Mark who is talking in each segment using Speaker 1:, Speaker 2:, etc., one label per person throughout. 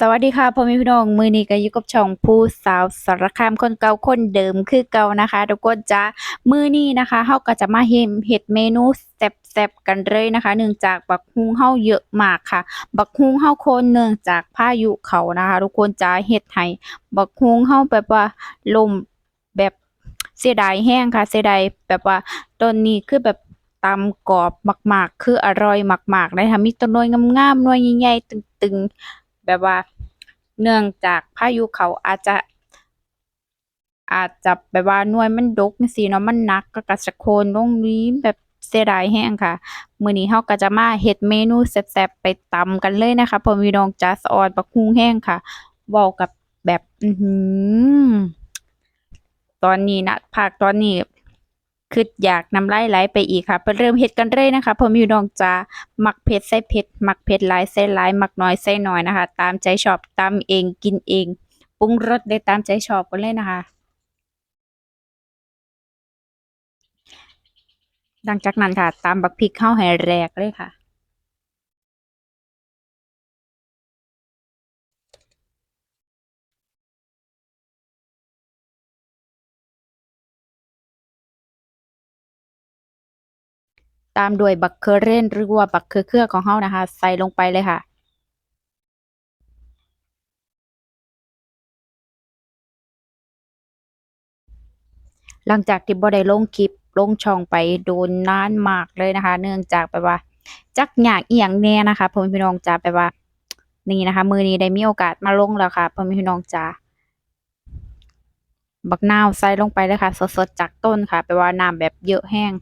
Speaker 1: สวัสดีค่ะพ่อแม่พี่น้องมือนี้ก็อยู่กับช่องผู้สาวสารคามคนเก่าคนเดิมคือเก่านะคะทุกคนจ้ามือนี้นะคะเฮาก็จะมาเฮ็ดเฮ็ดเมนูแซ่บๆกันเลยนะคะเนื่องจากบักฮุงเฮาเยอะมากค่ะ บักฮุงเฮาโคนเนื่องจากพายุเขานะคะ ทุกคนจ้าเฮ็ดให้บักฮุงเฮาแบบว่าลมแบบเสียดายแห้งค่ะ เสียดายแบบว่าต้นนี้คือแบบตำกรอบมาก ๆ คืออร่อยมากๆเลยค่ะมีต้นน่วยงามๆหน่วยใหญ่ๆตึงๆ แบบว่า เนื่องจากพายุเขาอาจจะ อาจจะแบบว่าหน่วยมันดกจังซี้เนาะมันหนักก็ก็จะโคนลงนี้แบบเสียดายแรงค่ะ มื้อนี้เราก็จะมาเฮ็ดเมนูแซ่บๆไปตำกันเลยนะคะพ่อม่พี่น้องจ๋าสออนบักฮุงแห้งค่ะเว้ากับแบบ อื้อฮือตอนนี้นะภาคตอนนี้ คิดอยากน้ำลายไหลไปอีกค่ะไปเริ่มเฮ็ดกันเลยนะคะพ่อแม่พี่น้องจ้ามักเผ็ดใส่เผ็ดมักเผ็ดหลายใส่หลายมักน้อยใส่น้อยนะคะ ตามใจชอบตามเองกินเองปรุงรสได้ตามใจชอบกันเลยนะคะหลังจากนั้นค่ะ ตามบักพริกเข้าให้แหลกเลยค่ะ ตามด้วยบักเคอเรนหรือว่าบักเขือเขือของเฮานะคะ ใส่ลงไปเลยค่ะ หลังจากที่บ่ได้ลงคลิปลงช่องไปโดนนานมากเลยนะคะ เนื่องจากแบบว่า จักอยากเอิหยังแน่นะคะพ่อแม่พี่น้องจ๋าแบบว่า นี่นะคะ มือนี้ได้มีโอกาสมาลงแล้วค่ะพ่อแม่พี่น้องจ๋าบักนาวใส่ลงไปเลยค่ะ สดๆจากต้นค่ะแปลว่าน้ำแบบเยอะแรง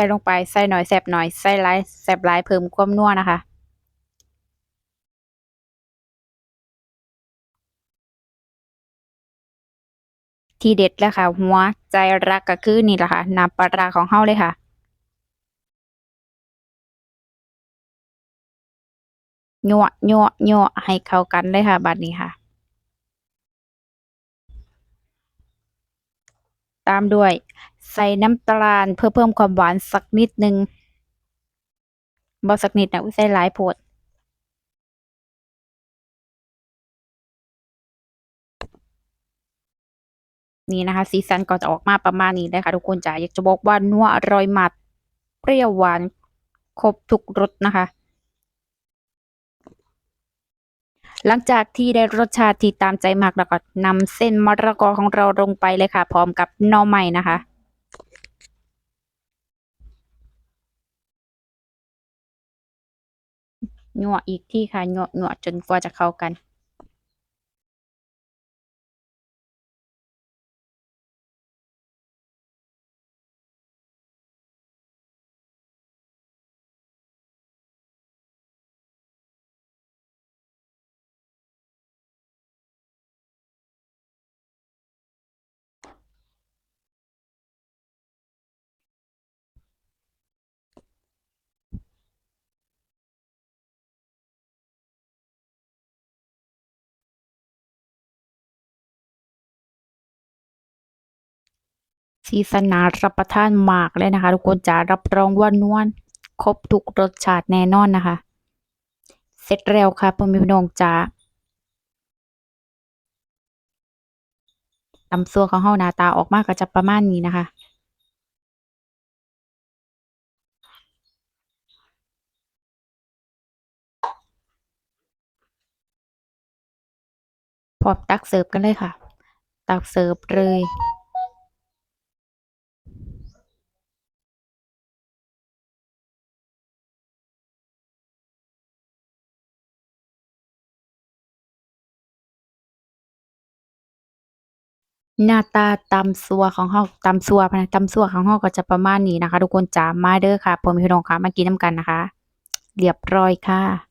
Speaker 1: ส่ลงไปใส่หน้อยแซ่บน้อยใส่ลายแซบหลายเพิ่มความนัวนะคะที่เด็ดแล้วค่ะ หัวใจรักก็คือนี่แหละค่ะน้ำปลาร้าของเฮาเลยค่ะ ยั่วยั่วยั่วให้เข้ากันเลยค่ะบัดนี้ค่ะ ตามด้วย ส่น้ำตาลเพื่อเพิ่มความหวานสักนิดนึงบ่สักนิดนะอุ้ยใส่หลายโพดนี่นะคะสีสันก็จะออกมาประมาณนี้เลยค่ะทุกคนจ๋าอยากจะบอกว่านัวอร่อยมากเปรี้ยวหวาน ครบทุกรสนะคะ หลังจากที่ได้รสชาติที่ตามใจมากแล้วก็นำเส้นมะละกอของเราลงไปเลยค่ะ พร้อมกับหน่อไม้นะคะ ยั่วอีกที่ค่ะยั่วยั่วจนกว่าจะเข้ากัน สีสนารับประทานมากเลยนะคะ ทุกคนจ๋ารับรองว่านวลครบทุกรสชาติแน่นอนนะคะ เสร็จแล้วค่ะพ่อแม่พี่น้องจ๋าตำซัวของเฮาหน้าตาออกมาก็จะประมาณนี้นะคะพร้อมตักเสิร์ฟกันเลยค่ะ ตักเสิร์ฟเลย หน้าตาตำซัวของเฮาตำซัวพะนะตำซัวของเฮาก็จะประมาณนี้นะคะ ทุกคนจ๋ามาเด้อค่ะพ่อแม่พี่น้องค่ะมากินนำกันนะคะ เรียบร้อยค่ะ